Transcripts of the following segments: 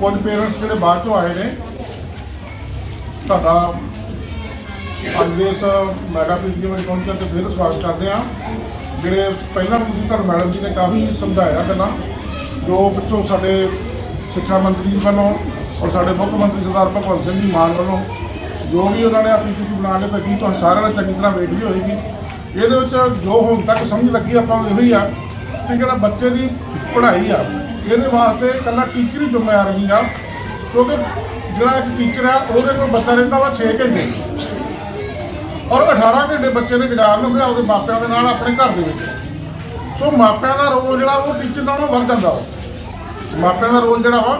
ਕੁਝ ਪੇਰੈਂਟਸ ਜਿਹੜੇ ਬਾਅਦ ਚੋਂ ਆਏ ਨੇ, ਤੁਹਾਡਾ ਅੱਜ ਦੇ ਇਸ ਮੈਗਾ ਪੀਜੀ ਵਿੱਚ ਪਹੁੰਚਣ ਤੇ ਫਿਰ ਸਵਾਗਤ ਕਰਦੇ ਹਾਂ। ਜਿਹੜੇ ਪਹਿਲਾਂ ਵੀ ਤੁਸੀਂ ਤੁਹਾਨੂੰ ਮੈਡਮ ਜੀ ਨੇ ਕਾਫੀ ਸਮਝਾਇਆ ਪਹਿਲਾਂ, ਜੋ ਵਿੱਚੋਂ ਸਾਡੇ ਸਿੱਖਿਆ ਮੰਤਰੀ ਵੱਲੋਂ ਔਰ ਸਾਡੇ ਮੁੱਖ ਮੰਤਰੀ ਸਰਦਾਰ ਭਗਵੰਤ ਸਿੰਘ ਜੀ ਮਾਨ ਵੱਲੋਂ, ਜੋ ਵੀ ਉਹਨਾਂ ਨੇ ਆਪਣੀ ਸਥਿਤੀ ਬਣਾ ਕੇ ਭੇਜੀ, ਤੁਹਾਨੂੰ ਸਾਰਿਆਂ ਨੇ ਚੰਗੀ ਤਰ੍ਹਾਂ ਵੇਖ ਲਈ ਹੋਏਗੀ। ਇਹਦੇ ਵਿੱਚ ਜੋ ਹੁਣ ਤੱਕ ਸਮਝ ਲੱਗੀ ਆਪਾਂ ਨੂੰ ਇਹੋ ਹੀ ਆ ਕਿ ਜਿਹੜਾ ਬੱਚੇ ਦੀ ਪੜ੍ਹਾਈ ਆ ਇਹਦੇ ਵਾਸਤੇ ਇਕੱਲਾ ਟੀਚਰ ਹੀ ਜ਼ਿੰਮੇਵਾਰ ਨਹੀਂ ਆ, ਕਿਉਂਕਿ ਜਿਹੜਾ ਇੱਕ ਟੀਚਰ ਆ, ਉਹਦੇ ਕੋਲ ਬੱਚਾ ਰਹਿੰਦਾ ਵਾ 6 ਘੰਟੇ। ਔਰ 18 ਘੰਟੇ ਬੱਚੇ ਨੇ ਗੁਜ਼ਾਰਨੇ ਹੁੰਦੇ ਆਪਦੇ ਮਾਪਿਆਂ ਦੇ ਨਾਲ ਆਪਣੇ ਘਰ ਦੇ ਵਿੱਚ। ਸੋ ਮਾਪਿਆਂ ਦਾ ਰੋਲ ਜਿਹੜਾ ਉਹ ਟੀਚਰ ਨਾਲੋਂ ਵੱਧ ਜਾਂਦਾ ਵਾ। ਮਾਪਿਆਂ ਦਾ ਰੋਲ ਜਿਹੜਾ ਵਾ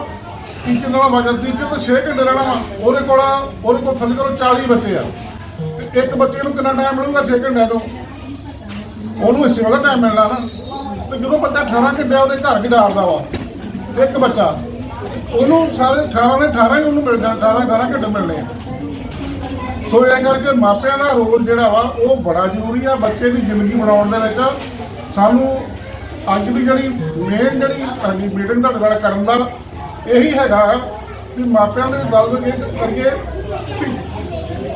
ਟੀਚਰ ਨਾਲੋਂ ਵੱਧ ਜਾਂਦਾ। ਟੀਚਰ ਨੂੰ 6 ਘੰਟੇ ਰਹਿਣਾ ਵਾ, ਉਹਦੇ ਕੋਲ ਉਹਦੇ ਕੋਲ ਸਮਝ ਕੋਲ 40 ਬੱਚੇ ਆ। ਇੱਕ ਬੱਚੇ ਨੂੰ ਕਿੰਨਾ ਟਾਈਮ ਮਿਲੂਗਾ 6 ਘੰਟਿਆਂ ਤੋਂ? ਉਹਨੂੰ ਇਸੇ ਵਾਲਾ ਟਾਈਮ ਮਿਲਣਾ ਨਾ ਤੇ ਜਦੋਂ ਬੱਚਾ 18 ਘੰਟੇ ਉਹਦੇ ਘਰ ਗੁਜ਼ਾਰਦਾ ਵਾ ਇੱਕ ਬੱਚਾ। ਉਹਨੂੰ ਸਾਰੇ 18 ਨੇ 18 ਹੀ ਉਹਨੂੰ ਮਿਲ ਜਾਣਾ 18 18 ਘੰਟੇ ਮਿਲਣੇ ਆ। ਸੋ ਇਹ ਕਰਕੇ ਮਾਪਿਆਂ ਦਾ ਰੋਲ ਜਿਹੜਾ ਵਾ, ਉਹ ਬੜਾ ਜ਼ਰੂਰੀ ਆ ਬੱਚੇ ਦੀ ਜ਼ਿੰਦਗੀ ਬਣਾਉਣ ਦੇ ਵਿੱਚ। ਸਾਨੂੰ ਅੱਜ ਦੀ ਜਿਹੜੀ ਮੇਨ ਜਿਹੜੀ ਸਾਡੀ ਮੀਟਿੰਗ ਤੁਹਾਡੇ ਨਾਲ ਕਰਨ ਦਾ ਇਹੀ ਹੈਗਾ ਕਿ ਮਾਪਿਆਂ ਦੇ ਗੱਲ ਵਿੱਚ ਕਰਕੇ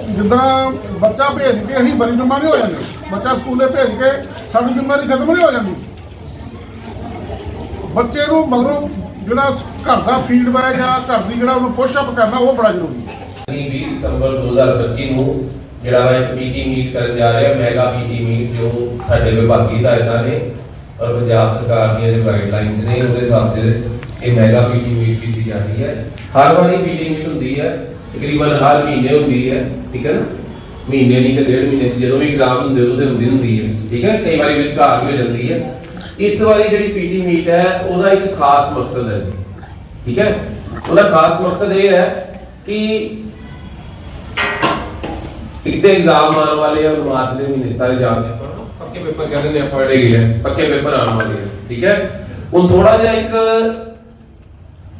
ਜਿੱਦਾਂ ਬੱਚਾ ਭੇਜ ਕੇ ਅਸੀਂ ਬਰੀ ਜਮਾ ਨਹੀਂ ਹੋ ਜਾਂਦੇ, ਬੱਚਾ ਸਕੂਲੇ ਭੇਜ ਕੇ ਸਾਡੀ ਜ਼ਿੰਮੇਵਾਰੀ ਖਤਮ ਨਹੀਂ ਹੋ ਜਾਂਦੀ। ਬੱਚੇ ਨੂੰ ਮਗਰੋਂ ਜਿਹੜਾ ਘਰ ਦਾ ਫੀਡਬੈਕ ਆ ਘਰ ਦੀ ਜਿਹੜਾ ਉਹਨੂੰ ਪੁਸ਼ ਅਪ ਕਰਨਾ, ਉਹ ਬੜਾ ਜ਼ਰੂਰੀ ਹੈ। ਅਸੀਂ 20 ਦਸੰਬਰ 2025 ਨੂੰ ਜਿਹੜਾ ਵਾ ਇੱਕ ਮੀਟਿੰਗ ਮੀਟ ਕਰਨ ਜਾ ਰਹੇ ਹਾਂ ਮੈਗਾ ਮੀਟਿੰਗ ਮੀਟ ਜੋ ਸਾਡੇ ਵਿਭਾਗੀ ਹਦਾਇਤਾਂ ਨੇ ਔਰ ਪੰਜਾਬ ਸਰਕਾਰ ਦੀਆਂ ਜੋ ਗਾਈਡਲਾਈਨਸ ਨੇ, ਉਹਦੇ ਹਿਸਾਬ ਸੇ ਇਹ ਮੈਗਾ ਮੀਟਿੰਗ ਮੀਟ ਕੀਤੀ ਜਾਂਦੀ ਹੈ। ਹਰ ਵਾਰੀ ਮੀਟਿੰਗ ਮੀਟ ਹੁੰਦੀ ਹੈ, ਤਕਰੀਬਨ ਹਰ ਮਹੀਨੇ ਹੁੰਦੀ ਹੈ, ਠੀਕ ਹੈ ਨਾ? ਮਹੀਨੇ ਨਹੀਂ ਤੇ ਡੇਢ ਮਹੀਨੇ 'ਚ ਜਦੋਂ ਵੀ ਐਗਜ਼ਾਮ ਹੁੰਦੇ ਉਦੋਂ ਤੇ ਹੁੰਦੀ ਹੁੰਦੀ ਹੈ, ਠੀਕ ਹੈ? ਕਈ ਵਾਰੀ ਵਿਚਕਾਰ ਵੀ ਹੋ ਜਾਂਦੀ ਹੈ। ਇਸ ਵਾਰੀ ਜਿਹੜੀ ਪੀਟੀ ਮੀਟ ਹੈ, ਉਹਦਾ ਇੱਕ ਖਾਸ ਮਕਸਦ ਹੈ। ਠੀਕ ਹੈ? ਉਹਦਾ ਖਾਸ ਮਕਸਦ ਇਹ ਹੈ ਕਿ ਇੱਕ ਤੇ ਐਗਜ਼ਾਮ ਆਉਣ ਵਾਲੇ ਆ, ਮਾਰਚ ਦੇ ਮਹੀਨੇ ਸਾਰੇ ਜਾਣਦੇ ਆਪਾਂ ਪੱਕੇ ਪੇਪਰ ਕਹਿੰਦੇ ਨੇ ਆਪਾਂ ਜਿਹੜੇ ਗਏ ਪੱਕੇ ਪੇਪਰ ਆਉਣ ਵਾਲੇ ਹੈ ਠੀਕ ਹੈ? ਹੁਣ ਥੋੜਾ ਜਿਹਾ ਇੱਕ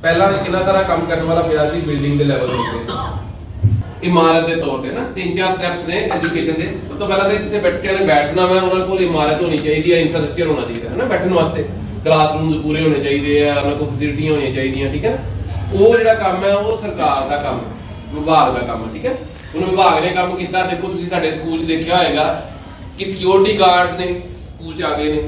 ਪਹਿਲਾਂ ਕਿੰਨਾ ਸਾਰਾ ਕੰਮ ਕਰਨ ਵਾਲਾ ਪਿਆ ਸੀ ਬਿਲਡਿੰਗ ਦੇ ਲੈਵਲ ਉੱਤੇ। ਇਮਾਰਤ ਦੇ ਤੌਰ ਤੇ ਨਾ, ਤਿੰਨ ਚਾਰ ਸਟੈਪਸ ਨੇ ਐਜੂਕੇਸ਼ਨ ਦੇ। ਸਭ ਤੋਂ ਪਹਿਲਾਂ ਤਾਂ ਜਿੱਥੇ ਬੱਚਿਆਂ ਨੇ ਬੈਠਣਾ ਵਾ, ਉਹਨਾਂ ਕੋਲ ਇਮਾਰਤ ਹੋਣੀ ਚਾਹੀਦੀ ਹੈ ਇਨਫਰਾਸਟ੍ਰਕਚਰ ਹੋਣਾ ਚਾਹੀਦਾ ਹੈ ਨਾ ਬੈਠਣ ਵਾਸਤੇ। ਕਲਾਸਰੂਮਸ ਪੂਰੇ ਹੋਣੇ ਚਾਹੀਦੇ ਆ, ਉਹਨਾਂ ਕੋਲ ਫੈਸਿਲਿਟੀਆਂ ਹੋਣੀਆਂ ਚਾਹੀਦੀਆਂ, ਠੀਕ ਹੈ ਉਹ ਜਿਹੜਾ ਕੰਮ ਹੈ ਉਹ ਸਰਕਾਰ ਦਾ ਕੰਮ ਵਿਭਾਗ ਦਾ ਕੰਮ ਠੀਕ ਹੈ? ਹੁਣ ਵਿਭਾਗ ਨੇ ਕੰਮ ਕੀਤਾ, ਦੇਖੋ ਤੁਸੀਂ ਸਾਡੇ ਸਕੂਲ 'ਚ ਦੇਖਿਆ ਹੋਏਗਾ ਕਿ ਸਿਕਿਉਰਿਟੀ ਗਾਰਡਸ ਨੇ ਸਕੂਲ 'ਚ ਆ ਗਏ ਨੇ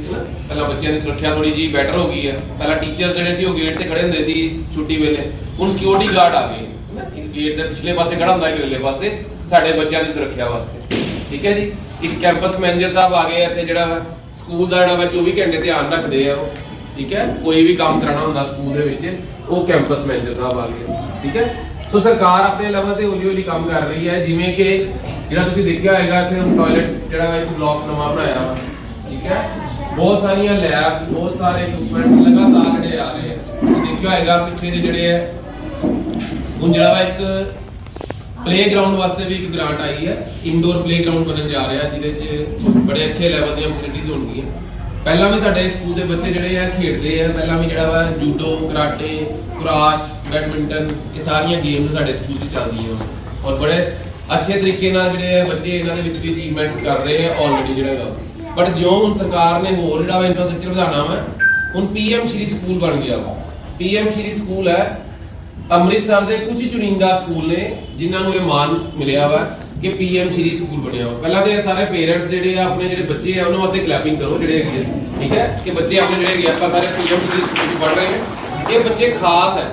ਪਹਿਲਾਂ ਬੱਚਿਆਂ ਦੀ ਸੁਰੱਖਿਆ ਥੋੜੀ ਜੀ ਬੈਟਰ ਹੋ ਗਈ ਹੈ ਪਹਿਲਾਂ ਟੀਚਰਸ ਜਿਹੜੇ ਸੀ, ਉਹ ਗੇਟ ਤੇ ਖੜੇ ਹੁੰਦੇ ਸੀ ਛੁੱਟੀ ਵੇਲੇ। ਹੁਣ ਸਿਕਿਉਰਿਟੀ ਗਾਰਡ ਆ ਗਏ। ਗੇਟ ਦੇ ਪਿਛਲੇ ਪਾਸੇ ਖੜਾ ਹੁੰਦਾ ਹੈ ਅਗਲੇ ਪਾਸੇ, ਸਾਡੇ ਬੱਚਿਆਂ ਦੀ ਸੁਰੱਖਿਆ ਵਾਸਤੇ। ਠੀਕ ਹੈ ਜੀ? ਇੱਕ ਕੈਂਪਸ ਮੈਨੇਜਰ ਸਾਹਿਬ ਆ ਗਏ ਆ ਜਿਹੜਾ ਸਕੂਲ ਦਾ ਜਿਹੜਾ 24 ਘੰਟੇ ਧਿਆਨ ਰੱਖਦੇ ਆ ਉਹ। ਠੀਕ ਹੈ? ਕੋਈ ਵੀ ਕੰਮ ਕਰਾਉਣਾ ਹੁੰਦਾ ਸਕੂਲ ਦੇ ਵਿੱਚ, ਉਹ ਕੈਂਪਸ ਮੈਨੇਜਰ ਸਾਹਿਬ ਆ ਗਏ। ਠੀਕ ਹੈ? ਸੋ ਸਰਕਾਰ ਆਪਣੇ ਲੈਵਲ ਤੇ ਹੌਲੀ ਹੌਲੀ ਕੰਮ ਕਰ ਰਹੀ ਹੈ, ਜਿਵੇਂ ਕਿ ਜਿਹੜਾ ਤੁਸੀਂ ਦੇਖਿਆ ਹੋਏਗਾ, ਇੱਥੇ ਟਾਇਲਟ ਜਿਹੜਾ ਵਾ, ਇੱਕ ਨਵਾਂ ਬਣਾਇਆ ਵਾ। ਠੀਕ ਹੈ? ਬਹੁਤ ਸਾਰੀਆਂ ਲੈਬਸ ਬਹੁਤ ਸਾਰੇ ਇਕਵਿਪਮੈਂਟਸ ਲਗਾਤਾਰ ਜਿਹੜੇ ਆ ਰਹੇ ਆ। ਦੇਖਿਆ ਹੋਏਗਾ, ਪਿੱਛੇ ਦੇ ਜਿਹੜੇ ਹੈ ਹੁਣ ਜਿਹੜਾ ਵਾ ਇੱਕ ਪਲੇਗਰਾਉਂਡ ਵਾਸਤੇ ਵੀ ਇੱਕ ਗ੍ਰਾਂਟ ਆਈ ਹੈ। ਇਨਡੋਰ ਪਲੇਗਰਾਉਂਡ ਬਣਨ ਜਾ ਰਿਹਾ, ਜਿਹਦੇ 'ਚ ਬੜੇ ਅੱਛੇ ਲੈਵਲ ਦੀਆਂ ਫੈਸਿਲਿਟੀਆਂ ਹੋਣਗੀਆਂ। ਪਹਿਲਾਂ ਵੀ ਸਾਡੇ ਸਕੂਲ ਦੇ ਬੱਚੇ ਜਿਹੜੇ ਆ ਖੇਡਦੇ ਆ। ਪਹਿਲਾਂ ਵੀ ਜਿਹੜਾ ਵਾ ਜੂਡੋ ਕਰਾਟੇ ਕੁਰਾਸ਼ ਬੈਡਮਿੰਟਨ ਇਹ ਸਾਰੀਆਂ ਗੇਮਸ ਸਾਡੇ ਸਕੂਲ 'ਚ ਚੱਲਦੀਆਂ। ਔਰ ਬੜੇ ਅੱਛੇ ਤਰੀਕੇ ਨਾਲ ਜਿਹੜੇ ਆ ਬੱਚੇ ਇਹਨਾਂ ਦੇ ਵਿੱਚ ਵੀ ਅਚੀਵਮੈਂਟਸ ਕਰ ਰਹੇ ਆ ਆਲਰੇਡੀ ਜਿਹੜਾ ਵਾ ਬਟ ਜੋ ਹੁਣ ਸਰਕਾਰ ਨੇ ਹੋਰ ਜਿਹੜਾ ਵਾ ਇਨਫਰਾਸਟ੍ਰਕਚਰ ਵਧਾਉਣਾ ਵਾ, ਹੁਣ ਪੀਐਮ ਸ਼੍ਰੀ ਸਕੂਲ ਬਣ ਗਿਆ ਵਾ। ਪੀਐਮ ਸ਼੍ਰੀ ਸਕੂਲ ਹੈ ਅੰਮ੍ਰਿਤਸਰ ਦੇ ਕੁਝ ਹੀ ਚੁਣਿੰਦਾ ਸਕੂਲ ਨੇ ਜਿਨ੍ਹਾਂ ਨੂੰ ਇਹ ਮਾਣ ਮਿਲਿਆ ਵਾ ਕਿ ਪੀਐਮ ਸ਼੍ਰੀ ਸਕੂਲ ਬਣਿਆ ਵਾ। ਪਹਿਲਾਂ ਤੇ ਸਾਰੇ ਪੇਰੈਂਟਸ ਜਿਹੜੇ ਆ ਆਪਣੇ ਜਿਹੜੇ ਬੱਚੇ ਆ ਉਹਨਾਂ ਵਾਸਤੇ ਕਲੈਪਿੰਗ ਕਰੋ ਜਿਹੜੇ ਠੀਕ ਹੈ? ਕਿ ਬੱਚੇ ਆਪਣੇ ਜਿਹੜੇ ਆਪਾਂ ਸਾਰੇ ਪੀਐਮ ਸ਼੍ਰੀ ਸਕੂਲ 'ਚ ਪੜ੍ਹ ਰਹੇ ਹਾਂ। ਇਹ ਬੱਚੇ ਖਾਸ ਹੈ।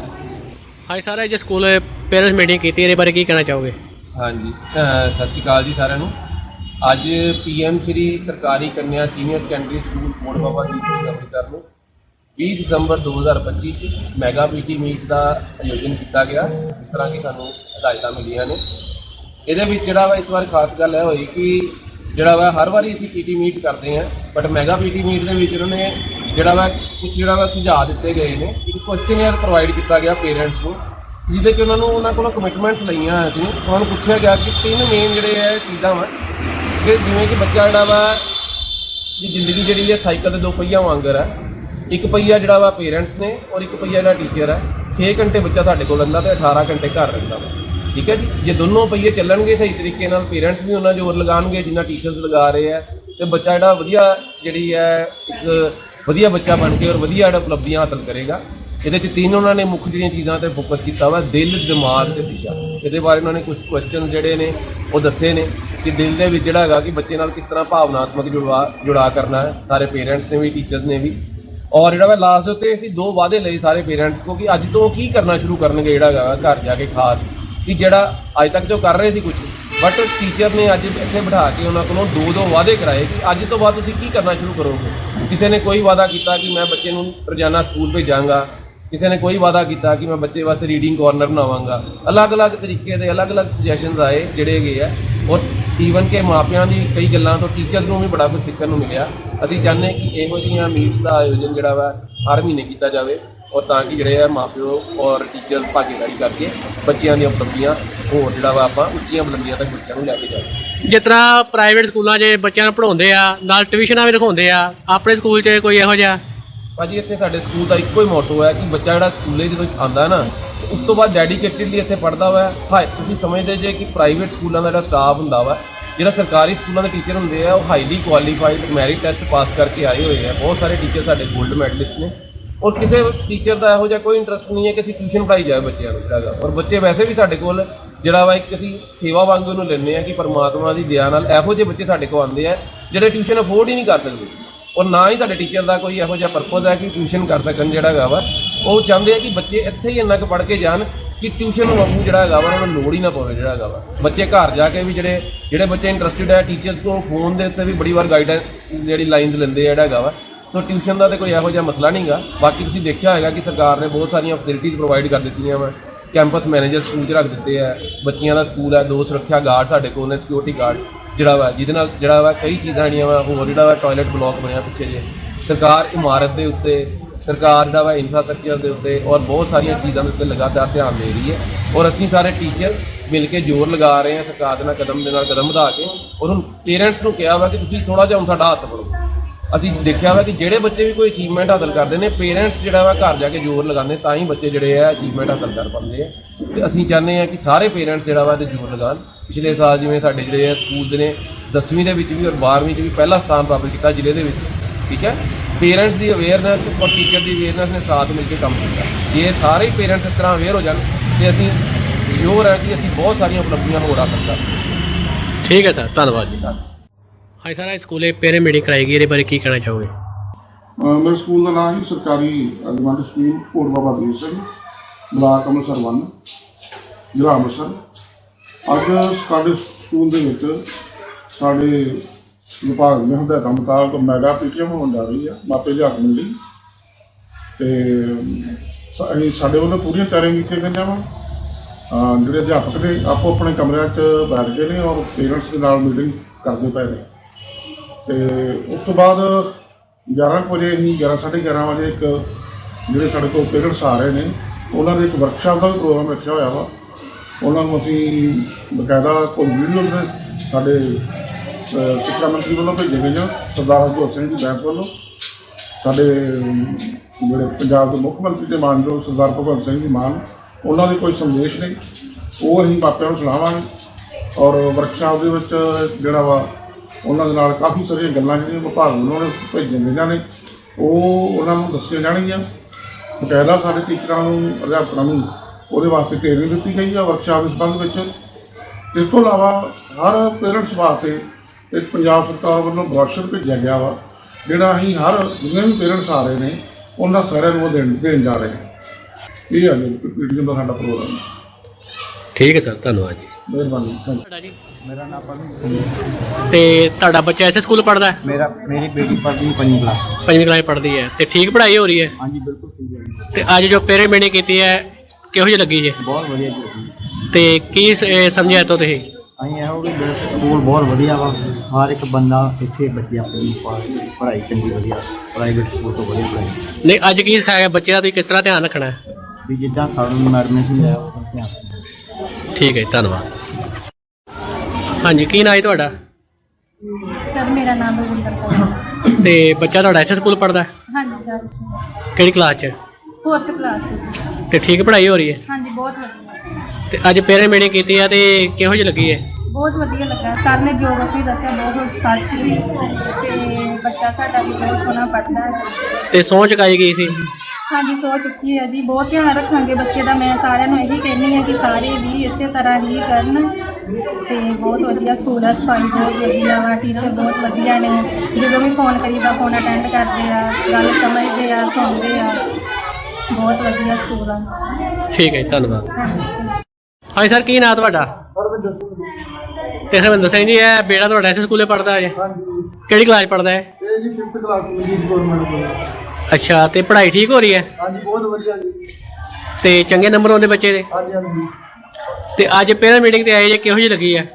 ਹਾਂਜੀ ਸਰ ਅੱਜ ਸਕੂਲ ਪੇਰੈਂਟਸ ਮੀਟਿੰਗ ਕੀਤੀ ਇਹਦੇ ਬਾਰੇ ਕੀ ਕਹਿਣਾ ਚਾਹੋਗੇ? ਹਾਂਜੀ ਸਤਿ ਸ਼੍ਰੀ ਅਕਾਲ ਜੀ ਸਾਰਿਆਂ ਨੂੰ। ਅੱਜ ਪੀਐਮ ਸ਼੍ਰੀ ਸਰਕਾਰੀ ਕੰਨਿਆ senior secondary school Kot Baba Deep Singh Amritsar ਨੂੰ 20 ਦਸੰਬਰ 2025 ਚ ਮੈਗਾ ਪੀਟੀ ਮੀਟ ਦਾ ਆਯੋਜਨ ਕੀਤਾ ਗਿਆ, ਜਿਸ ਤਰ੍ਹਾਂ ਕਿ ਸਾਨੂੰ ਹਦਾਇਤਾਂ ਮਿਲੀਆਂ ਨੇ। ਇਹਦੇ ਵਿੱਚ ਜਿਹੜਾ ਵਾ ਇਸ ਵਾਰ ਖਾਸ ਗੱਲ ਇਹ ਹੋਈ ਕਿ ਜਿਹੜਾ ਵਾ ਹਰ ਵਾਰੀ ਅਸੀਂ ਪੀਟੀ ਮੀਟ ਕਰਦੇ ਹਾਂ ਬਟ ਮੈਗਾ ਪੀਟੀ ਮੀਟ ਦੇ ਵਿੱਚ ਉਹਨਾਂ ਨੇ ਜਿਹੜਾ ਵਾ ਕੁਝ ਜਿਹੜਾ ਵਾ ਸੁਝਾਅ ਦਿੱਤੇ ਗਏ ਨੇ, ਇੱਕ ਕੁਐਸਚਨੇਅਰ ਪ੍ਰੋਵਾਈਡ ਕੀਤਾ ਗਿਆ ਪੇਰੈਂਟਸ ਨੂੰ, ਜਿਹਦੇ ਚ ਉਹਨਾਂ ਨੂੰ ਉਹਨਾਂ ਕੋਲੋਂ ਕਮਿਟਮੈਂਟਸ ਲਈਆਂ ਅਸੀਂ। ਉਹਨਾਂ ਨੂੰ ਪੁੱਛਿਆ ਗਿਆ ਕਿ ਤਿੰਨ ਮੇਨ ਜਿਹੜੇ ਹੈ ਚੀਜ਼ਾਂ ਵਾ, ਕਿ ਜਿਵੇਂ ਕਿ ਬੱਚਾ ਜਿਹੜਾ ਵਾ, ਦੀ ਜ਼ਿੰਦਗੀ ਜਿਹੜੀ ਹੈ ਸਾਈਕਲ ਦੇ ਦੋ ਪਹੀਆ ਵਾਂਗਰ ਹੈ ਇੱਕ ਪਹੀਆ ਜਿਹੜਾ ਵਾ ਪੇਰੈਂਟਸ ਨੇ ਔਰ ਇੱਕ ਪਹੀਆ ਜਿਹੜਾ ਟੀਚਰ ਹੈ 6 ਘੰਟੇ ਬੱਚਾ ਸਾਡੇ ਕੋਲ ਰਹਿੰਦਾ ਤੇ 18 ਘੰਟੇ ਘਰ ਰਹਿੰਦਾ ਵਾ। ਠੀਕ ਹੈ ਜੀ? ਜੇ ਦੋਨੋਂ ਪਹੀਏ ਚੱਲਣਗੇ ਸਹੀ ਤਰੀਕੇ ਨਾਲ ਪੇਰੈਂਟਸ ਵੀ ਉਹਨਾਂ ਜ਼ੋਰ ਲਗਾਉਣਗੇ, ਜਿੰਨਾ ਟੀਚਰਸ ਲਗਾ ਰਹੇ ਆ, ਤੇ ਬੱਚਾ ਜਿਹੜਾ ਵਧੀਆ ਜਿਹੜੀ ਹੈ, ਇੱਕ ਵਧੀਆ ਬੱਚਾ ਬਣ ਕੇ ਔਰ ਵਧੀਆ ਜਿਹੜਾ ਉਪਲਬਧੀਆਂ ਹਾਸਲ ਕਰੇਗਾ। ਇਹਦੇ ਚ ਤਿੰਨ ਉਹਨਾਂ ਨੇ ਮੁੱਖ ਜਿਹੜੀਆਂ ਚੀਜ਼ਾਂ ਤੇ ਫੋਕਸ ਕੀਤਾ ਵਾ, ਦਿਲ, ਦਿਮਾਗ ਤੇ ਦਿਸ਼ਾ। ਇਹਦੇ ਬਾਰੇ ਉਹਨਾਂ ਨੇ ਕੁਝ ਕੁਐਸਚਨ ਜਿਹੜੇ ਨੇ, ਉਹ ਦੱਸੇ ਨੇ ਕਿ ਦਿਲ ਦੇ ਵਿੱਚ ਜਿਹੜਾ ਹੈਗਾ ਕਿ ਬੱਚੇ ਨਾਲ ਕਿਸ ਤਰ੍ਹਾਂ ਭਾਵਨਾਤਮਕ ਜੁੜਵਾ ਜੁੜਾ ਕਰਨਾ ਹੈ। ਸਾਰੇ ਪੇਰੈਂਟਸ ਨੇ ਵੀ ਟੀਚਰਸ ਨੇ ਵੀ। ਔਰ ਜਿਹੜਾ ਵਾ ਲਾਸਟ ਦੇ ਉੱਤੇ ਅਸੀਂ ਦੋ ਵਾਅਦੇ ਲਏ ਸਾਰੇ ਪੇਰੈਂਟਸ ਕੋ ਕਿ ਅੱਜ ਤੋਂ ਕੀ ਕਰਨਾ ਸ਼ੁਰੂ ਕਰਨਗੇ ਜਿਹੜਾ ਹੈਗਾ ਘਰ ਜਾ ਕੇ ਖਾਸ, ਕਿ ਜਿਹੜਾ ਅੱਜ ਤੱਕ ਜੋ ਕਰ ਰਹੇ ਸੀ ਕੁਝ ਬਟ ਟੀਚਰ ਨੇ ਅੱਜ ਇੱਥੇ ਬਿਠਾ ਕੇ ਉਹਨਾਂ ਕੋਲੋਂ ਦੋ ਦੋ ਵਾਅਦੇ ਕਰਾਏ ਕਿ ਅੱਜ ਤੋਂ ਬਾਅਦ ਤੁਸੀਂ ਕੀ ਕਰਨਾ ਸ਼ੁਰੂ ਕਰੋਗੇ। ਕਿਸੇ ਨੇ ਕੋਈ ਵਾਅਦਾ ਕੀਤਾ ਕਿ ਮੈਂ ਬੱਚੇ ਨੂੰ ਰੋਜ਼ਾਨਾ ਸਕੂਲ ਭੇਜਾਂਗਾ। ਕਿਸੇ ਨੇ ਕੋਈ ਵਾਅਦਾ ਕੀਤਾ ਕਿ ਮੈਂ ਬੱਚੇ ਵਾਸਤੇ ਰੀਡਿੰਗ ਕਾਰਨਰ ਬਣਾਵਾਂਗਾ। ਅਲੱਗ-ਅਲੱਗ ਤਰੀਕੇ ਦੇ ਅਲੱਗ-ਅਲੱਗ ਸੁਜੈਸ਼ਨਸ ਆਏ ਜਿਹੜੇ ਹੈਗੇ ਆ। ਔਰ ਈਵਨ ਕਿ ਮਾਪਿਆਂ ਦੀ ਕਈ ਗੱਲਾਂ ਤੋਂ ਟੀਚਰਸ ਨੂੰ ਵੀ ਬੜਾ ਕੁਝ ਸਿੱਖਣ ਨੂੰ ਮਿਲਿਆ। ਅਸੀਂ ਚਾਹੁੰਦੇ ਕਿ ਇਹੋ ਜਿਹੀਆਂ ਮੀਟਸ ਦਾ ਆਯੋਜਨ ਜਿਹੜਾ ਵਾ ਹਰ ਮਹੀਨੇ ਕੀਤਾ ਜਾਵੇ ਔਰ ਤਾਂ ਕਿ ਜਿਹੜੇ ਆ ਮਾਪਿਓ ਔਰ ਟੀਚਰ ਭਾਗੀਦਾਰੀ ਕਰਕੇ ਬੱਚਿਆਂ ਦੀਆਂ ਉਪਲਬਧੀਆਂ ਹੋਰ ਜਿਹੜਾ ਵਾ ਆਪਾਂ ਉੱਚੀਆਂ ਬੁਲੰਦੀਆਂ ਤੱਕ ਬੱਚਿਆਂ ਨੂੰ ਲੈ ਕੇ ਜਾ ਸਕੀਏ। ਜਿਸ ਤਰ੍ਹਾਂ ਪ੍ਰਾਈਵੇਟ ਸਕੂਲਾਂ 'ਚ ਬੱਚਿਆਂ ਨੂੰ ਪੜ੍ਹਾਉਂਦੇ ਆ ਨਾਲ ਟਿਊਸ਼ਨਾਂ ਵੀ ਰਖਾਉਂਦੇ ਆ ਆਪਣੇ ਸਕੂਲ 'ਚ ਕੋਈ ਇਹੋ ਜਿਹਾ? ਭਾਜੀ ਇੱਥੇ ਸਾਡੇ ਸਕੂਲ ਦਾ ਇੱਕੋ ਹੀ ਮੋਟੋ ਹੈ ਕਿ ਬੱਚਾ ਜਿਹੜਾ ਸਕੂਲੇ ਜਦੋਂ ਆਂਦਾ ਨਾ ਉਸ ਤੋਂ ਬਾਅਦ ਡੈਡੀਕੇਟਿਡਲੀ ਇੱਥੇ ਪੜਦਾ ਵਾ ਹਾਈ ਤੁਸੀਂ ਸਮਝਦੇ ਜੇ ਕਿ ਪ੍ਰਾਈਵੇਟ ਸਕੂਲਾਂ ਦਾ ਜਿਹੜਾ ਸਟਾਫ ਹੁੰਦਾ ਵਾ, ਜਿਹੜਾ ਸਰਕਾਰੀ ਸਕੂਲਾਂ ਦੇ ਟੀਚਰ ਹੁੰਦੇ ਆ, ਉਹ highly qualified merit test pass ਕਰਕੇ ਆਏ ਹੋਏ ਆ। ਬਹੁਤ ਸਾਰੇ ਟੀਚਰ ਸਾਡੇ 골ਡ ਮੈਡਲਿਸਟ ਨੇ। ਔਰ ਕਿਸੇ ਟੀਚਰ ਦਾ ਇਹੋ ਜਿਹਾ ਕੋਈ ਇੰਟਰਸਟ ਨਹੀਂ ਹੈ ਕਿ ਅਸੀਂ ਟਿਊਸ਼ਨ ਪੜਾਈ ਜਾਵੇ ਬੱਚਿਆਂ ਨੂੰ, ਜਿਹੜਾ ਗਾ ਔਰ ਬੱਚੇ ਵੈਸੇ ਵੀ ਸਾਡੇ ਕੋਲ ਜਿਹੜਾ ਵਾ ਇੱਕ ਅਸੀਂ ਸੇਵਾ ਵਾਂਗ ਉਹਨੂੰ ਲੈਂਦੇ ਆ ਕਿ ਪਰਮਾਤਮਾ ਦੀ ਦਇਆ ਨਾਲ ਇਹੋ ਜਿਹੇ ਬੱਚੇ ਸਾਡੇ ਕੋਲ ਆਉਂਦੇ ਆ, ਜਿਹੜੇ ਟਿਊਸ਼ਨ ਅਫੋਰਡ ਹੀ ਨਹੀਂ ਕਰ ਸਕਦੇ। ਔਰ ਨਾ ਹੀ ਤੁਹਾਡੇ ਟੀਚਰ ਦਾ ਕੋਈ ਇਹੋ ਜਿਹਾ ਪਰਪਸ ਹੈ ਕਿ ਟਿਊਸ਼ਨ ਕਰ ਸਕਣ ਜਿਹੜਾ ਹੈਗਾ ਵਾ। ਉਹ ਚਾਹੁੰਦੇ ਆ ਕਿ ਬੱਚੇ ਇੱਥੇ ਹੀ ਇੰਨਾ ਕੁ ਪੜ੍ਹ ਕੇ ਜਾਣ ਕਿ ਟਿਊਸ਼ਨ ਵਾਂਗੂ ਜਿਹੜਾ ਹੈਗਾ ਵਾ, ਉਹਨਾਂ ਨੂੰ ਲੋੜ ਹੀ ਨਾ ਪਵੇ ਜਿਹੜਾ ਹੈਗਾ ਵਾ। ਬੱਚੇ ਘਰ ਜਾ ਕੇ ਵੀ ਜਿਹੜੇ ਜਿਹੜੇ ਬੱਚੇ ਇੰਟਰਸਟਿਡ ਹੈ ਟੀਚਰਸ ਤੋਂ ਫੋਨ ਦੇ ਉੱਤੇ ਵੀ ਬੜੀ ਵਾਰ ਗਾਈਡੈਂਸ ਜਿਹੜੀ ਲਾਈਨਸ ਲੈਂਦੇ ਜਿਹੜਾ ਹੈਗਾ ਵਾ। ਸੋ ਟਿਊਸ਼ਨ ਦਾ ਤੇ ਕੋਈ ਇਹੋ ਜਿਹਾ ਮਸਲਾ ਨਹੀਂਗਾ। ਬਾਕੀ ਤੁਸੀਂ ਦੇਖਿਆ ਹੋਏਗਾ ਕਿ ਸਰਕਾਰ ਨੇ ਬਹੁਤ ਸਾਰੀਆਂ ਫੈਸਿਲਿਟੀਆਂ ਪ੍ਰੋਵਾਈਡ ਕਰ ਦਿੱਤੀਆਂ ਵਾ। ਕੈਂਪਸ ਮੈਨੇਜਰ ਸਕੂਲ 'ਚ ਰੱਖ ਦਿੱਤੇ ਆ। ਬੱਚਿਆਂ ਦਾ ਸਕੂਲ ਹੈ ਦੋ ਸੁਰੱਖਿਆ ਗਾਰਡ ਸਾਡੇ ਕੋਲ ਨੇ ਸਿਕਿਉਰਿਟੀ ਗਾਰਡ ਜਿਹੜਾ ਵਾ, ਜਿਹਦੇ ਨਾਲ ਜਿਹੜਾ ਵਾ ਕਈ ਚੀਜ਼ਾਂ ਜਿਹੜੀਆਂ ਵਾ, ਹੋਰ ਜਿਹੜਾ ਵਾ ਟਾਇਲਟ ਬਲਾਕ ਬਣਿਆ ਪਿੱਛੇ ਜੇ। ਸਰਕਾਰ ਇਮਾਰਤ ਦੇ ਉੱਤੇ ਸਰਕਾਰ ਦਾ ਵਾ ਇਨਫਰਾਸਟ੍ਰਕਚਰ ਦੇ ਉੱਤੇ ਔਰ ਬਹੁਤ ਸਾਰੀਆਂ ਚੀਜ਼ਾਂ ਦੇ ਉੱਤੇ ਲਗਾਤਾਰ ਧਿਆਨ ਦੇ ਰਹੀ ਹੈ ਔਰ ਅਸੀਂ ਸਾਰੇ ਟੀਚਰ ਮਿਲ ਕੇ ਜ਼ੋਰ ਲਗਾ ਰਹੇ ਹਾਂ ਸਰਕਾਰ ਦੇ ਨਾਲ ਕਦਮ ਦੇ ਨਾਲ ਕਦਮ ਵਧਾ ਕੇ ਔਰ ਹੁਣ ਪੇਰੈਂਟਸ ਨੂੰ ਕਿਹਾ ਵਾ ਕਿ ਤੁਸੀਂ ਥੋੜਾ ਜਿਹਾ ਹੁਣ ਸਾਡਾ ਹੱਥ ਫੜੋ। ਅਸੀਂ ਦੇਖਿਆ ਵਾ ਕਿ ਜਿਹੜੇ ਬੱਚੇ ਵੀ ਕੋਈ ਅਚੀਵਮੈਂਟ ਹਾਸਲ ਕਰਦੇ ਨੇ ਪੇਰੈਂਟਸ ਜਿਹੜਾ ਵਾ ਘਰ ਜਾ ਕੇ ਜ਼ੋਰ ਲਗਾਉਂਦੇ ਤਾਂ ਹੀ ਬੱਚੇ ਜਿਹੜੇ ਆ ਅਚੀਵਮੈਂਟ ਹਾਸਲ ਕਰ ਪਾਉਂਦੇ ਆ। ਤੇ ਅਸੀਂ ਚਾਹੁੰਦੇ ਆ ਕਿ ਸਾਰੇ ਪੇਰੈਂਟਸ ਜਿਹੜਾ ਵਾ ਤੇ ਜ਼ੋਰ ਲਗਾਉਣ। ਪਿਛਲੇ ਸਾਲ ਜਿਵੇਂ ਸਾਡੇ ਜਿਹੜੇ ਆ ਸਕੂਲ ਦੇ ਨੇ 10ਵੀਂ ਦੇ ਵਿੱਚ ਵੀ ਔਰ 12ਵੀਂ ਚ ਵੀ ਪਹਿਲਾ ਸਥਾਨ ਪ੍ਰਾਪਤ ਕੀਤਾ ਜ਼ਿਲ੍ਹੇ ਦੇ ਵਿੱਚ। ਠੀਕ ਹੈ? ਪੇਰੈਂਟਸ ਦੀ ਅਵੇਅਰਨੈਸ ਔਰ ਟੀਚਰ ਦੀ ਅਵੇਅਰਨੈਸ ਨੇ ਸਾਥ ਮਿਲ ਕੇ ਕੰਮ ਕੀਤਾ। ਜੇ ਸਾਰੇ ਪੇਰੈਂਟਸ ਇਸ ਤਰ੍ਹਾਂ ਅਵੇਅਰ ਹੋ ਜਾਣ ਤੇ ਅਸੀਂ ਸ਼ੋਰ ਹੈ ਕਿ ਅਸੀਂ ਬਹੁਤ ਸਾਰੀਆਂ ਉਪਲਬਧੀਆਂ ਹੋਰ ਆ ਸਕਦਾ। ਠੀਕ ਹੈ ਸਰ ਧੰਨਵਾਦ ਜੀ। ਹਾਂਜੀ ਸਰ ਅੱਜ ਸਕੂਲੇ ਪੇਰੈਂਟ ਮੀਟਿੰਗ ਕਰਾਈ ਗਈ ਇਹਦੇ ਬਾਰੇ ਕੀ ਕਹਿਣਾ ਚਾਹੋਗੇ? ਮੇਰੇ ਸਕੂਲ ਦਾ ਨਾਮ ਹੈ ਸਰਕਾਰੀ elementary school Kot Baba Deep Singh block Amritsar 1 ਜ਼ਿਲ੍ਹਾ ਅੰਮ੍ਰਿਤਸਰ। ਅੱਜ ਸਾਡੇ ਸਕੂਲ ਦੇ ਵਿੱਚ ਸਾਡੇ ਵਿਭਾਗ ਦੀਆਂ ਹਦਾਇਤਾਂ ਮੁਤਾਬਕ ਮੈਗਾ ਪੀਟੀਐਮ ਹੋਣ ਜਾ ਰਹੀ ਆ, ਮਾਪੇ ਲਿਆ ਕੇ ਮਿਲੀ ਤੇ, ਸ- ਅਸੀਂ ਸਾਡੇ ਵੱਲੋਂ ਪੂਰੀਆਂ ਤਿਆਰੀਆਂ ਕੀਤੀਆਂ ਗਈਆਂ ਵਾ। ਅਹ ਜਿਹੜੇ ਅਧਿਆਪਕ ਨੇ, ਆਪੋ ਆਪਣੇ ਕਮਰਿਆਂ 'ਚ ਬੈਠ ਗਏ ਨੇ ਔਰ ਪੇਰੈਂਟਸ ਦੇ ਨਾਲ ਮੀਟਿੰਗ ਕਰਦੇ ਪਏ ਨੇ। ਤੇ ਉਸ ਤੋਂ ਬਾਅਦ 11 ਕੁ ਵਜੇ ਹੀ 11 11:30 ਵਜੇ ਇੱਕ ਜਿਹੜੇ ਸਾਡੇ ਕੋਲ ਪੇਰੈਂਟਸ ਆ ਰਹੇ ਨੇ, ਉਹਨਾਂ ਦੇ ਇੱਕ ਵਰਕਸ਼ਾਪ ਦਾ ਵੀ ਪ੍ਰੋਗਰਾਮ ਰੱਖਿਆ ਹੋਇਆ ਵਾ। ਉਹਨਾਂ ਨੂੰ ਅਸੀਂ ਬਕਾਇਦਾ ਕੋਈ ਵੀਡੀਓ ਸਾਡੇ ਸਿੱਖਿਆ ਮੰਤਰੀ ਵੱਲੋਂ ਭੇਜੇ ਗਈਆਂ ਸਰਦਾਰ ਹਰਜੋਤ ਸਿੰਘ ਜੀ ਬੈਂਸ ਵੱਲੋਂ। ਸਾਡੇ ਜਿਹੜੇ ਪੰਜਾਬ ਦੇ ਮੁੱਖ ਮੰਤਰੀ ਦੇ ਮਾਨਯੋਗ ਸਰਦਾਰ ਭਗਵੰਤ ਸਿੰਘ ਜੀ ਮਾਨ, ਉਹਨਾਂ ਦੇ ਕੋਈ ਸੰਦੇਸ਼ ਨੇ ਉਹ ਅਸੀਂ ਮਾਪਿਆਂ ਨੂੰ ਸੁਣਾਵਾਂਗੇ। ਔਰ ਵਰਕਸ਼ਾਪ ਦੇ ਵਿੱਚ ਜਿਹੜਾ ਵਾ, ਉਹਨਾਂ ਦੇ ਨਾਲ ਕਾਫੀ ਸਾਰੀਆਂ ਗੱਲਾਂ ਜਿਹੜੀਆਂ ਵਿਭਾਗ ਵੱਲੋਂ ਨੇ ਭੇਜੀਆਂ ਗਈਆਂ ਨੇ। ਉਹ ਉਹਨਾਂ ਨੂੰ ਦੱਸੀਆਂ ਜਾਣਗੀਆਂ। ਬਕਾਇਦਾ ਸਾਡੇ ਟੀਚਰਾਂ ਨੂੰ, ਅਧਿਆਪਕਾਂ ਨੂੰ ਉਹਦੇ ਵਾਸਤੇ ਟ੍ਰੇਨਿੰਗ ਦਿੱਤੀ ਗਈ ਆ ਵਰਕਸ਼ਾਪ ਦੇ ਸੰਬੰਧ ਵਿੱਚ। ਇਸ ਤੋਂ ਇਲਾਵਾ ਹਰ ਪੇਰੈਂਟਸ ਵਾਸਤੇ ਇੱਕ ਪੰਜਾਬ ਸਰਕਾਰ ਵੱਲੋਂ ਬ੍ਰੋਸ਼ਰ ਭੇਜਿਆ ਗਿਆ ਵਾ ਜਿਹੜਾ ਅਸੀਂ ਹਰ ਜਿੰਨੇ ਵੀ ਪੇਰੈਂਟਸ ਆ ਰਹੇ ਨੇ ਉਹਨਾਂ ਸਾਰਿਆਂ ਨੂੰ ਉਹ ਦੇਣ ਦੇਣ ਜਾ ਰਹੇ ਹਾਂ ਇਹ ਹੈ ਜੀ ਪੀਟੀਐਮ ਦਾ ਸਾਡਾ ਪ੍ਰੋਗਰਾਮ ਠੀਕ ਹੈ ਸਰ ਧੰਨਵਾਦ ਜੀ। ਮਿਹਰਬਾਨੀ ਤੁਹਾਡਾ ਜੀ? ਮੇਰਾ ਨਾਮ ਪਰਮਜੀਤ ਸਿੰਘ ਹੈ। ਤੇ ਤੁਹਾਡਾ ਬੱਚਾ ਐਸੇ ਸਕੂਲ ਪੜਦਾ ਹੈ? ਮੇਰਾ ਮੇਰੀ ਬੇਟੀ ਪੜ੍ਹਦੀ ਹੈ ਪੰਜਵੀਂ ਕਲਾਸ। ਪੰਜਵੀਂ ਕਲਾਸ ਪੜ੍ਹਦੀ ਹੈ। ਤੇ ਠੀਕ ਪੜ੍ਹਾਈ ਹੋ ਰਹੀ ਹੈ? ਹਾਂਜੀ ਬਿਲਕੁਲ ਠੀਕ ਹੈ ਤੇ ਅੱਜ ਜੋ ਪੇਰੈਂਟ ਮੀਟਿੰਗ ਕੀਤੀ ਹੈ ਕਿਹੋ ਜਿਹੀ ਲੱਗੀ ਜੀ? ਬਹੁਤ ਵਧੀਆ ਜੀ। ਤੇ ਕੀ ਸ- ਇਹ ਸਮਝਿਆ ਤੋਂ ਤੁਸੀਂ? ਅਸੀਂ ਇਹੋ ਮੇਰਾ ਸਕੂਲ ਬਹੁਤ ਵਧੀਆ ਵਾ। ਹਰ ਇੱਕ ਬੰਦਾ ਇੱਥੇ ਬੱਚੇ ਆਪਣੇ ਪੜ੍ਹ- ਪੜ੍ਹਾਈ ਚੰਗੀ ਵਧੀਆ ਪ੍ਰਾਈਵੇਟ ਸਕੂਲ ਤੋਂ ਵਧੀਆ ਪੜ੍ਹਾਈ ਨਹੀਂ ਅੱਜ ਕੀ ਸਿਖਾਇਆ ਗਿਆ? ਬੱਚੇ ਦਾ ਤੁਸੀਂ ਕਿਸ ਤਰ੍ਹਾਂ ਧਿਆਨ ਰੱਖਣਾ ਹੈ? ਵੀ ਜਿੱਦਾਂ ਸਾਨੂੰ ਮੈਡਮ ਨੇ ਸਮਝਾਇਆ ਉਹ ਧਿਆਨ ਰੱਖਣਾ। ਠੀਕ ਹੈ ਜੀ, ਧੰਨਵਾਦ। ਹਾਂਜੀ ਕੀ ਨਾਂ ਹੈ ਤੁਹਾਡਾ? ਸਰ ਮੇਰਾ ਨਾਮ ਬਲਵਿੰਦਰ ਕੌਰ ਹੈ। ਤੇ ਬੱਚਾ ਤੁਹਾਡਾ ਐਸੇ ਸਕੂਲ ਪੜਦਾ ਹਾਂਜੀ ਸਰ। ਕਿਹੜੀ ਕਲਾਸ 'ਚ? ਫੋਰਥ ਕਲਾਸ ਵਿੱਚ ਤੇ ਠੀਕ ਪੜ੍ਹਾਈ ਹੋ ਰਹੀ ਹੈ? ਹਾਂਜੀ ਬਹੁਤ ਵਧੀਆ। ਤੇ ਅੱਜ ਪੇਰੈਂਟ ਮੀਟਿੰਗ ਕੀਤੀ ਹੈ ਤੇ ਕਿਹੋ ਜਿਹੀ ਲੱਗੀ ਹੈ? ਬਹੁਤ ਵਧੀਆ ਲੱਗਾ। ਸਰ ਨੇ ਜੋ ਕੁਛ ਵੀ ਦੱਸਿਆ ਬਹੁਤ ਸੱਚ ਸੀ। ਤੇ ਬੱਚਾ ਸਾਡਾ ਵੀ ਬਹੁਤ ਸੋਹਣਾ ਪੜ੍ਹਦਾ ਹੈ। ਤੇ ਸਹੁੰ ਚੁਕਾਈ ਗਈ ਸੀ? ਹਾਂਜੀ ਸੋ ਚੁੱਕੀ ਹੈ ਜੀ। ਬਹੁਤ ਧਿਆਨ ਰੱਖਾਂਗੇ ਬੱਚੇ ਦਾ। ਮੈਂ ਸਾਰਿਆਂ ਨੂੰ ਇਹੀ ਕਹਿੰਦੀ ਹਾਂ ਕਿ ਸਾਰੇ ਵੀ ਇਸੇ ਤਰ੍ਹਾਂ ਹੀ ਕਰਨ। ਤੇ ਬਹੁਤ ਵਧੀਆ ਸਕੂਲ ਹੈ ਸਫ਼ਾਈ ਬਹੁਤ ਵਧੀਆ ਵਾ। ਟੀਚਰ ਬਹੁਤ ਵਧੀਆ ਨੇ। ਜਦੋਂ ਵੀ ਫੋਨ ਕਰੀਦਾ ਫੋਨ ਅਟੈਂਡ ਕਰਦੇ ਆ। ਗੱਲ ਸਮਝਦੇ ਆ ਸੁਣਦੇ ਆ। ਬਹੁਤ ਵਧੀਆ ਸਕੂਲ ਆ। ਠੀਕ ਹੈ ਜੀ, ਧੰਨਵਾਦ। ਹਾਂਜੀ। ਸਰ ਕੀ ਨਾਂ ਤੁਹਾਡਾ? ਹਰਵਿੰਦਰ ਸਿੰਘ। ਤੇ ਹਰਵਿੰਦਰ ਸਿੰਘ ਜੀ ਇਹ ਬੇੜਾ ਤੁਹਾਡਾ ਇਸੇ ਸਕੂਲੇ ਪੜਦਾ ਹੈ? ਹਾਂਜੀ। ਕਿਹੜੀ ਕਲਾਸ ਪੜਦਾ ਹੈ? ਇਹ ਜੀ 5th ਕਲਾਸ ਮਜੀਦ ਗਵਰਨਮੈਂਟ ਕੋਲ। ਅੱਛਾ ਤੇ ਪੜ੍ਹਾਈ ਠੀਕ ਹੋ ਰਹੀ ਹੈ? ਹਾਂਜੀ ਬਹੁਤ ਵਧੀਆ ਜੀ। ਤੇ ਚੰਗੇ ਨੰਬਰ ਆਉਂਦੇ ਬੱਚੇ ਦੇ? ਹਾਂਜੀ ਹਾਂਜੀ। ਤੇ ਅੱਜ ਪੇਰੈਂਟ ਮੀਟਿੰਗ ਤੇ ਆਏ ਜੇ ਕਿਹੋ ਜਿਹੀ ਲੱਗੀ ਹੈ?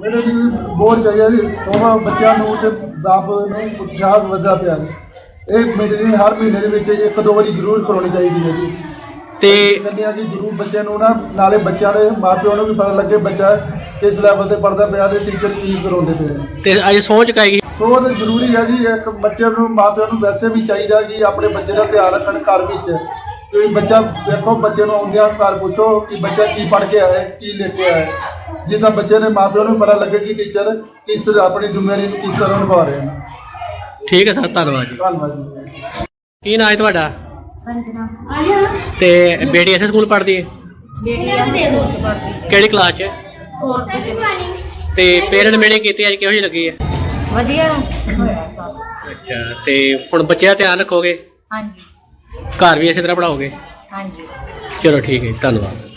ਮੇਰੇ ਜੀ ਬਹੁਤ ਚਾਹੀਦਾ ਜੀ ਸੋਮਾ ਬੱਚਿਆਂ ਨੂੰ ਤੇ ਦਾਬ ਨੂੰ ਉਤਸ਼ਾਹ ਵਧਦਾ ਪਿਆ। ਇਹ ਮੀਟਿੰਗ ਹਰ ਮਹੀਨੇ ਦੇ ਵਿੱਚ ਇੱਕ ਦੋ ਵਾਰੀ ਜ਼ਰੂਰ ਕਰਾਉਣੀ ਚਾਹੀਦੀ ਹੈ ਜੀ। ਤੇ ਕਹਿੰਦੇ ਆ ਕਿ ਜ਼ਰੂਰ ਬੱਚਿਆਂ ਨੂੰ ਨਾ ਨਾਲੇ ਬੱਚਿਆਂ ਦੇ ਮਾਪਿਆਂ ਨੂੰ ਵੀ ਪਤਾ ਲੱਗੇ ਬੱਚਾ ਕਿਸ ਲੈਵਲ ਤੇ ਪੜਦਾ ਪਿਆ ਤੇ ਟੀਚਰ ਕੀ ਕਰਾਉਂਦੇ ਪਏ ਨੇ। ਤੇ ਅੱਜ ਸਹੁੰ ਚੁਕਾਈ ਗਈ ਸੋ? ਤਾਂ ਜ਼ਰੂਰੀ ਹੈ ਜੀ ਇੱਕ ਬੱਚੇ ਨੂੰ ਮਾਪਿਆਂ ਨੂੰ ਵੈਸੇ ਵੀ ਚਾਹੀਦਾ ਕਿ ਆਪਣੇ ਬੱਚੇ ਦਾ ਧਿਆਨ ਰੱਖਣ ਘਰ ਵਿੱਚ। ਕਿ ਬੱਚਾ ਦੇਖੋ ਬੱਚੇ ਨੂੰ ਆਉਂਦਿਆਂ ਘਰ ਪੁੱਛੋ ਕਿ ਬੱਚਾ ਕੀ ਪੜ੍ਹ ਕੇ ਆਇਆ ਹੈ, ਕੀ ਲੈ ਕੇ ਆਇਆ। ਹੈ। ਜਿੱਦਾਂ ਬੱਚੇ ਨੇ ਮਾਪਿਆਂ ਨੂੰ ਪਤਾ ਲੱਗੇ ਕਿ ਟੀਚਰ ਕਿਸ ਆਪਣੀ ਜ਼ਿੰਮੇਵਾਰੀ ਨੂੰ ਕਿਸ ਤਰ੍ਹਾਂ ਨਿਭਾ ਰਹੇ। ਹਨ ਠੀਕ ਹੈ ਸਰ ਧੰਨਵਾਦ ਜੀ। ਧੰਨਵਾਦ ਜੀ। ਕੀ ਨਾਂ ਹੈ ਤੁਹਾਡਾ? ਤੇ ਬੇਟੀ ਇਸੇ ਸਕੂਲ ਪੜ੍ਹਦੀ ਹੈ? ਕਿਹੜੀ ਕਲਾਸ 'ਚ? ਤੇ ਪੇਰੈਂਟ ਮੀਟਿੰਗ ਕੀਤੀ ਅੱਜ ਕਿਹੋ ਜਿਹੀ ਲੱਗੀ ਹੈ? ਵਧੀਆ। ਅੱਛਾ ਤੇ ਹੁਣ ਬੱਚੇ ਦਾ ਧਿਆਨ ਰੱਖੋਗੇ? ਹਾਂਜੀ। ਘਰ ਵੀ ਇਸੇ ਤਰ੍ਹਾਂ ਪੜਾਓਗੇ ਹਾਂਜੀ। ਚਲੋ ਠੀਕ ਹੈ ਜੀ, ਧੰਨਵਾਦ।